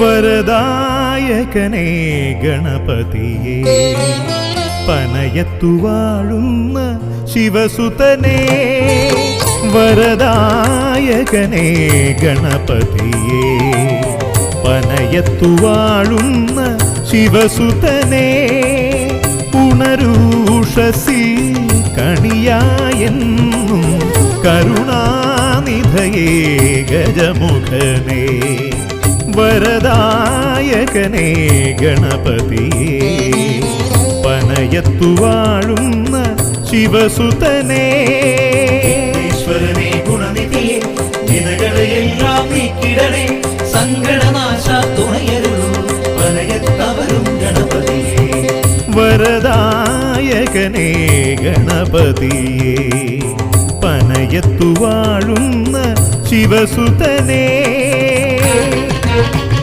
വരദായകനേ ഗണപതിയെ. പനയത്തു വാഴുന്ന ശിവസുതനേ വരദായകനേ ഗണപതിയെ. പനയത്തു വാഴുന്ന ശിവസുതനേ ഉണരൂഷസി കണിയായെന്നും കരുണാനിധയേ ഗജമുഖനേ. വരദായകനേ ഗണപതിയേ. പനയത്തു വാഴുന്ന ശിവസുതനേ. ഈശ്വരനെ ഗുണനിധിയെ നീക്കിടണേ സങ്കടനാശ തുണയരുളൂ വലയത്തവരും ഗണപതിയെ. വരദായകനേ ഗണപതിയേ. പനയത്തു വാഴുന്ന ശിവസുതനേ.